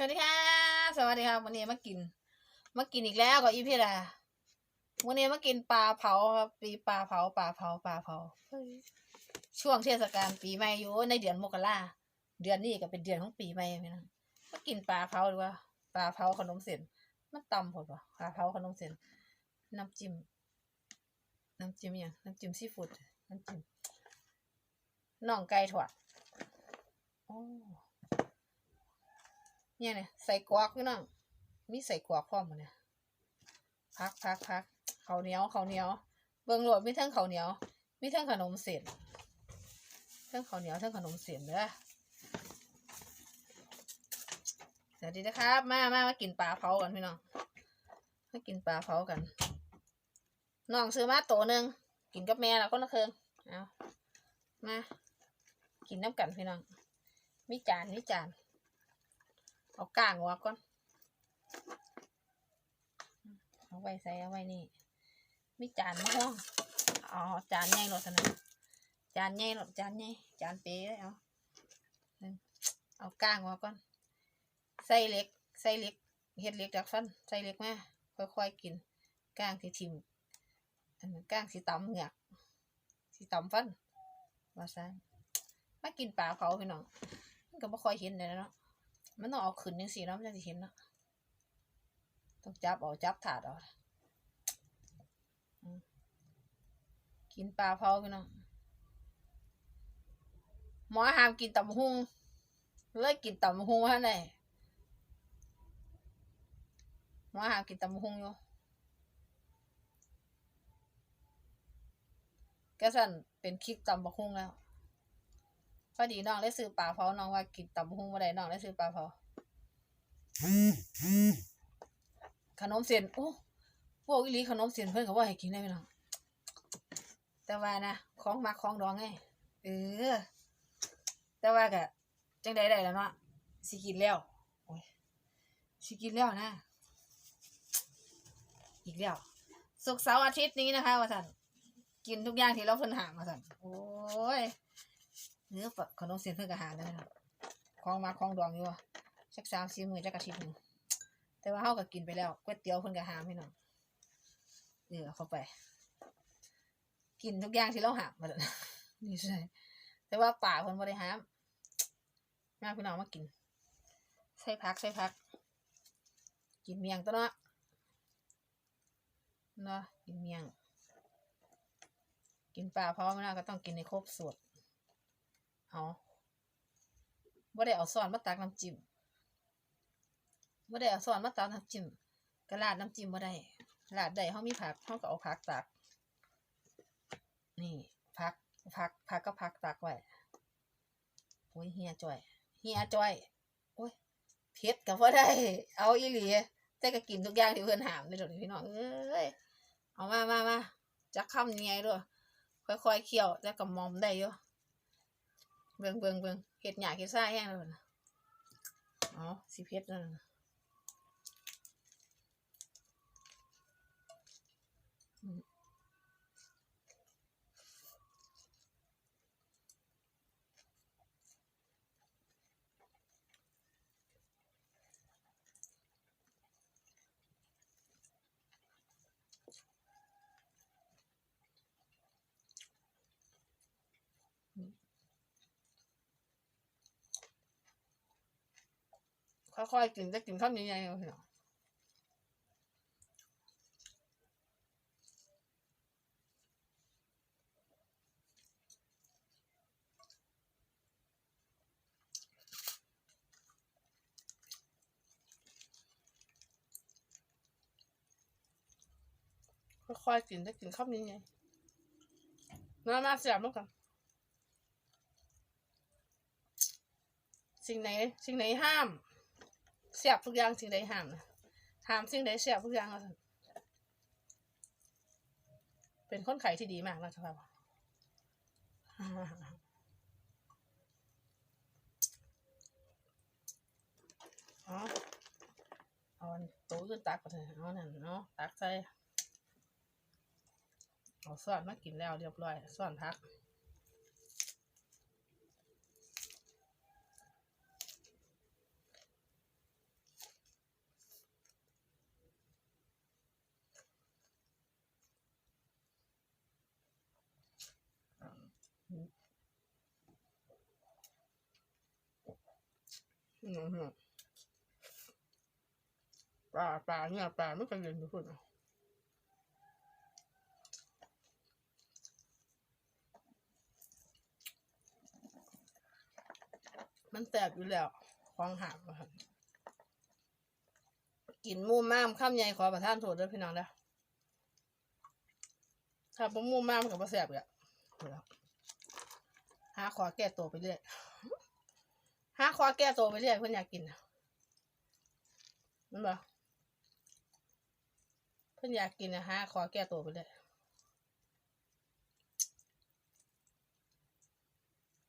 สวัสดีค่ะสวัสดีครับวันนี้มากิน มากินอีกแล้วกับอีพี่ดาวันนี้มากินปลาเผาครับปีปลาเผาปลาเผาปลาเผาช่วงเทศกาลปีใหม่อยู่ในเดือนมกราเดือนนี้ก็เป็นเดือนของปีใหม่พี่น้องมากินปลาเผาดีกว่าปลาเผาขนมเส้นมันตำผดวะปลาเผาขนมเส้นน้ำจิ้มน้ำจิ้มอย่างน้ำจิ้มซีฟู้ดน้ำจิ้มน่องไก่ถอดโอ้ เนี่ยเนี่ยใส่กวากพี่น้องมีใส่กวากพร้อมหมดเนี่ยพักพักพักเขาเหนียวเขาเหนียว เบิ่งโหลดมีทั้งเขาเหนียว มีทั้งขนมเส้นทั้งเขาเหนียวทั้งขนมเส้นเด้อสวัสดีนะครับมามามากินปลาเผากันพี่น้องมากินปลาเผากันน้องซื้อมาโตหนึ่งกินกับแม่แล้วก็นะเคืองเอามากินน้ำกันพี่น้อง มีจานมีจาน เอาก้างออกก่อน เอาไว้ใส่เอาไว้นี่ มีจานมาห้องเอจานใหญ่หลดนะจานใหญ่หลดจานใหญ่จานเป๊ะเอานั่นเอาก้างออกก่อน ใส่เล็ก ใส่เล็กเฮ็ดเล็กจากฟันใส่เล็กมาค่อยๆกินก้างที่ทิมอันก้างสีตำเหงือกสีตำฟันว่าซะมากินปลาเผาพี่น้องมันก็บ่ค่อยเห็นเลยเนาะ มันต้องเอาขึ้นยังสี่เนาะมันจะเห็นเนาะต้องจับเอาจับถาดเอาอืมกินปลาเผาพี่น้องหมอห้ามกินตำหุงเลยกินตำหุงท่านไหนหมอห้ามกินตำหุงอยู่ก็สั่นเป็นคลิปตำบักหุงแล้ว พอดีน้องได้ซื้อปลาเผาน้องว่ากินตำบักหุงมาได้น้องได้ซื้อปลาเผาขนมเส้นโอ้พวกอีหลีขนมเส้นเพิ่นก็ว่าให้กินได้ไหมน้องแต่ว่านะของมักของดองไงเออแต่ว่าก็จังใดได้แล้วเนาะสิกินแล้วโอ้ยสิกินแล้วนะ อีกแล้วศุกร์เสาร์อาทิตย์นี้นะคะว่าสันกินทุกอย่างที่เราเพิ่นหามาสันโอ้ย เนื้อปะขนมเส้นเพิ่นก็หาแล้วนะครับของมาของดองอยู่อะสักสามสี่มื้อจักอาทิตย์หนึ่งแต่ว่าเฮาก็กินไปแล้วก๋วยเตี๋ยวเพิ่นก็หามพี่น้องเออเอเข้าไป กินทุกอย่างที่เราหามมาแล้วนี่ใช่แต่ว่าป่าเพิ่นบ่ได้หามมาพี่น้องมากินใส่ผักใส่ผัก กินเมียงตัวเนาะเนาะกินเมียง กินปลาเพราะว่ามันก็ต้องกินในครบสูตร เอาบ่ได้เอาซอนมาตักน้ำจิ้มบ่ได้เอาซอนมาตักน้ำจิ้มก็ราดน้ำจิ้มบ่ได้ราดได้เฮามีผักเฮาก็เอาผักตัก นี่ผักผักผักก็ผักตักไว้โอ้ยเฮียจ่อยเฮียจ่อยโอ้ยเผ็ดก็บ่ได้ เอาอีหลีแต่ก็กินทุกอย่างที่เพิ่นหามเลยเดยวนี้พี่น้องเอ้ยเอามามามาจักคำยังไงด้วยค่อยๆเคี่ยวแล้วก็มอมได้อยู่ เบิ่งเบิ่งเบิ่งเห็ดหยาเห็ดซ่าแห้งแล้วนะอ๋อสีเผ็ดนั่นน่ะ ค่อยๆกินจะกินข้าวเหนียวเนาะค่อยๆกินจะกินข้าวเหนียวน่ามาเสียบแล้วกันสิ่งไหน สิ่งไหนห้าม เสียบทุกอย่างสิ่งใดห้ามนะห้ามสิ่งใดเสียบทุกอย่างแล้วเป็นคนไข่ที่ดีมากนะครับอ๋อเอาอันโต๊ะขึ้นตักก่อนเถอะเอานั่นเนาะตักใส่เอาซ่อนมากินแล้วเรียบร้อยซ่อนพัก อืมปลาปลาเนี่ยปลาไม่เคยเรียนทุกคนอะมันแสบอยู่แล้วควางหามอะค่ะกินมูม่ามข้ามใหญ่ขอประทานโทษด้วยพี่น้องเด้อถ้าผมมูม่ามกับประแสบอะหาขอแก้ตัวไปเรื่อย หาขอแก้ตัวไปเรื่อยเพื่อนอยากกินนะมันบอกเพื่อนอยากกินนะฮะขอแก้ตัวไปเรื่อย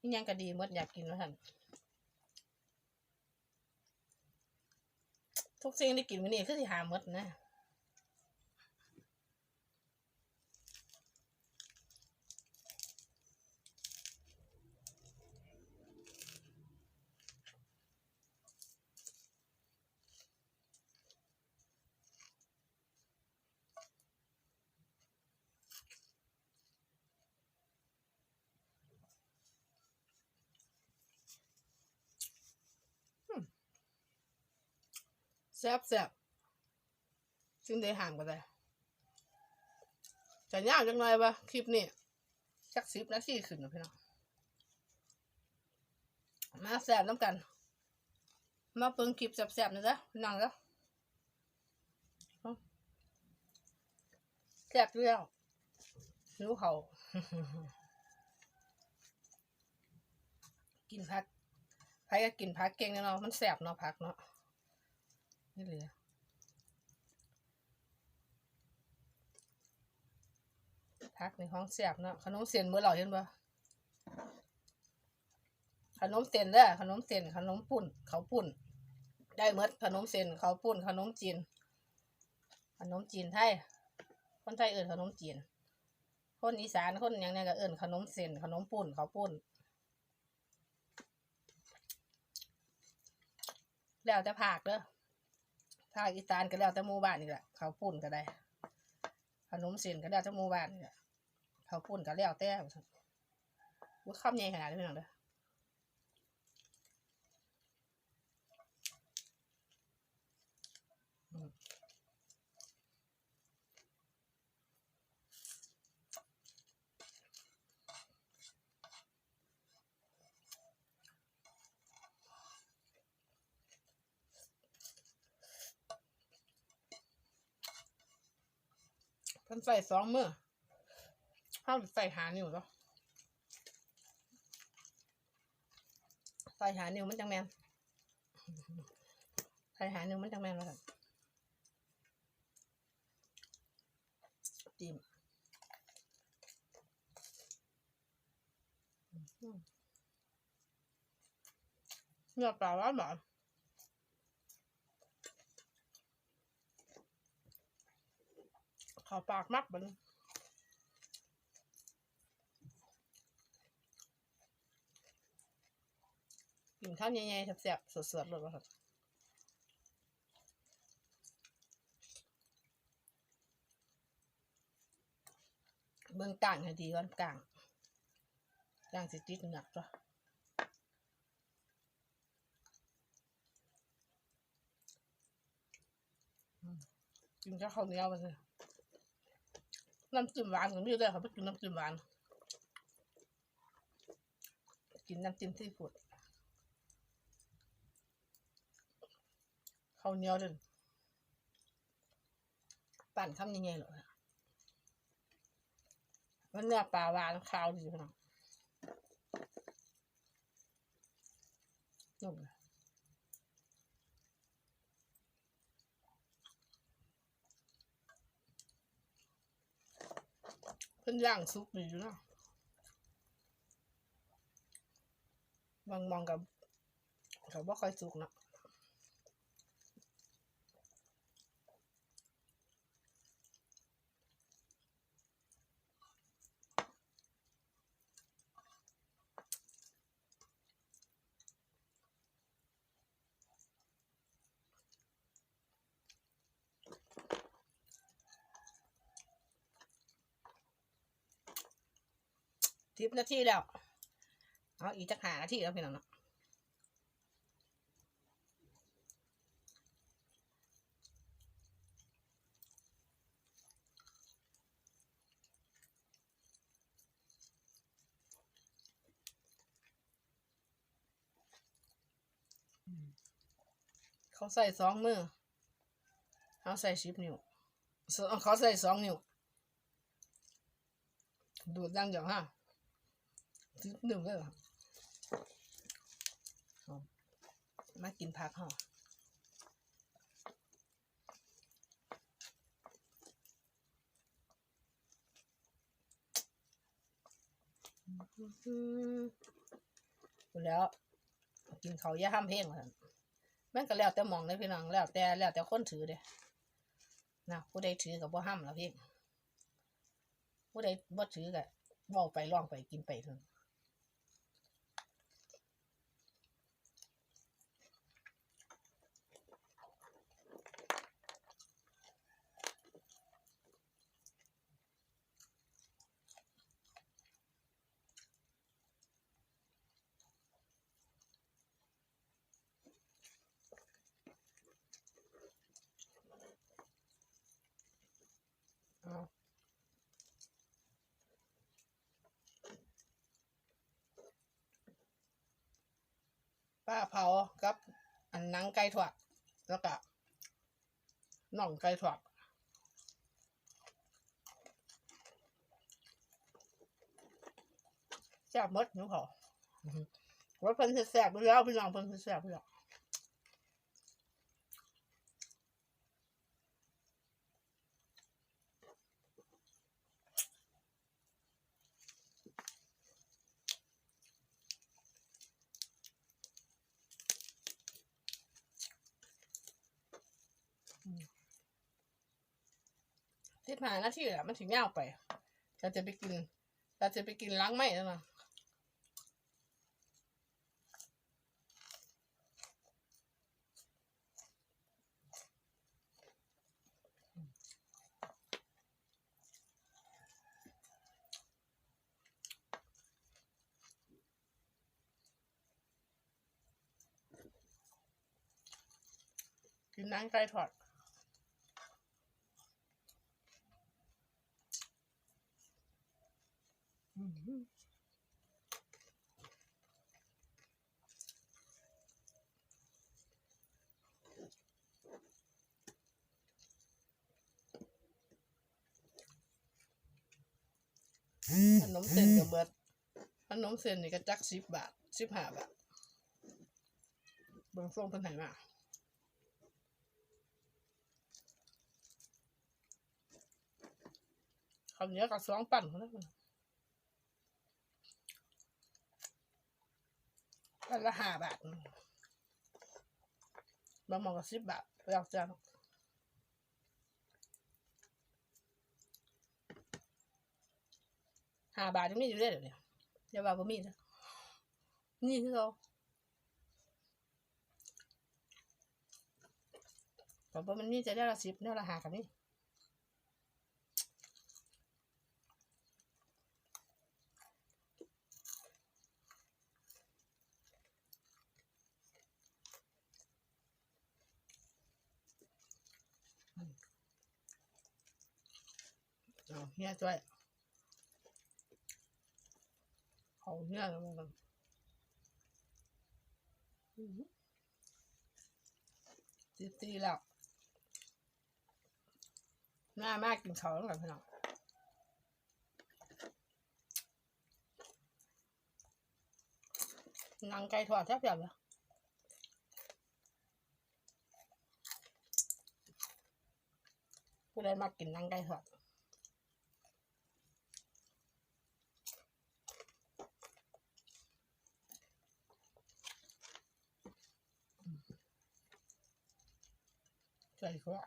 นี่ยังก็ดีมดอยากกินแล้วท่านทุกสิ่งที่กินวันนี้คือสิหามดนะ ซ่บแซ่บซึ่งได้ห่างกันเลยจะยากจังเลยปะคลิปนี้จักสิบนาทีขึ้นนะพี่น้องมาแซ่บน้ำกัน มาเปิงคลิปแซ่บๆนะจ๊ะพี่น้องจ๊ะแซ่บเรื่องหิวเขากินผักใครก็กินผักเก่งเนาะมันแซ่บเนาะผักเนาะ นี่เหลือพักในห้องเสียบเนาะขนมเส้นเมื่อเราเห็นปะขนมเส้นเด้อขนมเส้นขนมปุ่น เขาปุ่น ได้เมดขนมเส้นเขาปุ่น ขนมจีน ขนมจีนไทยคนไทยเอิ่นขนมจีน คนอีสานคนอย่างเนี้ยก็เอิ่นขนมเส้นขนมปุ่นเขาปุ่นแล้วแต่ภาคเด้อ ภาอีสานก็แล้วแต่หมู่บ้านนี่แหละเขาปุ่นก็ได้ ขนมเส้นก็แล้วแต่หมู่บ้านนี่แหละเขาปุ่นก็แล้วแต่ว่าคำใหญ่ขนาดนี้พี่น้องเด้อม เพิ่นใส่สองมือเข้าใส่หานิ้วเนาะใส่หานิ้วมันจังแมนใส่หานิ้วมันจังแมนแล้วกันจิ้มอืมเนื้อปลาหวานหวานเข อปากมักบัดนกินข้าวใหญ่ๆแซ่บๆสดๆเลยว่าครับเบิ่งกลางให้ดีก่อนกลางกลางสิติดหนักจ้ะกินข้าวข้าเหนียวไปเลย น้ำจิ้มหวานก็มีด้วยครับไปกินน้ำจิ้มหวาน กินน้ำจิ้มซีฟู้ดข้าวเหนียวเดินปั่นคำยังไงเหรอมันเนื้อปลาหวานขาวดีขนาดนุ่มเลย เพิ่นย่างซุปดีอยู่นะบางมองกับกับว่าค่อยสุกนะ สิบนาทีแล้ว เอาอีกจักหานาทีแล้วพี่น้องเนาะเขาใส่สองมือ เขาใส่สิบนิ้วเขาใส่สองนิ้ว ดูดดังเดียวฮะ สิบนิ้วเลยเหรอเอามากินผักห่ออืมพูแล้วกินเขาย่าห้ามเพลงว่าซั่นแม่นก็แล้วแต่มองเลยพี่น้องแล้วแต่แล้วแต่คนถือเด้นะผู้ใดถือกับบ่ห้ามแล้วพี่ผู้ใดบ่ถือก็เว้าไปร้องไปกินไปเถอะ ป้าเผากับอันนังไก่ทอดแล้วก็น่องไก่ทอดแซ่บมดหนูขออื้อหือว่าเพิ่นแซ่บไปแล้วพี่น้องเพิ่นสิแซ่บไปแล้ว สิบห้านาทีแหละมันถึงยาวไป เราจะไปกิน เราจะไปกินล้างไหมแล้วนะกินน้ำไก่ทอด อืม ขนมเส้นกับเบิดขนมเส้นนี่ก็จักสิบบาทสิบห้าบาทเบิ่งส่งเพิ่นให้มาคำนี้ยวกับสองปั่นคนละคน ปั่นละห้าบาทบางมองก็สิบบาทแล้วแต่ห้าบาทยังมีอยู่เลยเดี๋ยวนี้อย่าว่าบ่มีนะนี่คือเราแต่ว่ามันมีจะได้ละสิบได้ละห้ากันนี่ เอาเฮียจ้อยเอาเฮียแลงกันตีตีแล้วหน้ามากกินเขาแล้วกันพี่น้องนังไก่ทอดแซ่บๆเลยผู้ใดมากินนังไก่ทอด ใส่ขวา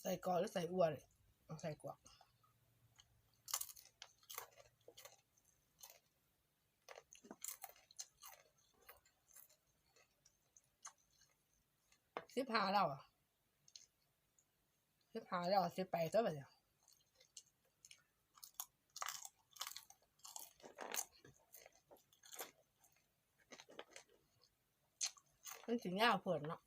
ใส่กอหรือใส่อ้วนเลยใส่กวาสิบหาแล้วอะสิบหาแล้วสิไปตัวแบบเนี้ย มันถึงยาวเผินเนาะ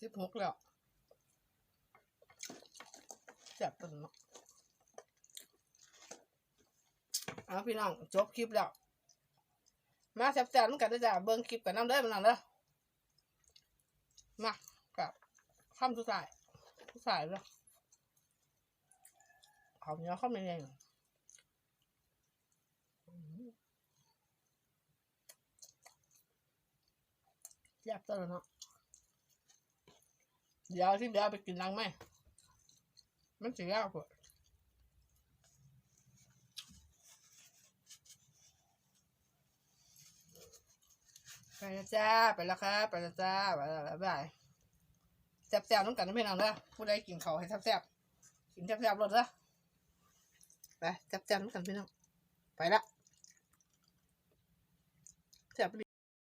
สิบหกแล้ว ซ่บตัวเนาะเอาพี่น้องจบคลิปแล้ว มาแซ่บๆมันกันเด้จ้ะเบิ่งคลิปกันน้ำเด้อมันนั่นเด้อมากับข้ามสุดท้ายสุดท้ายแล้วเอาเนื้อเข้ามาเองแซ่บตัวเนาะเดี๋ยวที่เดี๋ยวไปกินรังไหม มันจะยาว่าไปแล้วจ้า ไปแล้วครับ ไปแล้วจ้าไปแล้วบ๊ายแซ่บๆน้ำกันนะพี่น้องเด้อผู้ใดกินเขาให้แซ่บๆกินแซ่บๆรสเด้อไปแซ่บๆน้ำกันพี่น้องไปละแซ่บ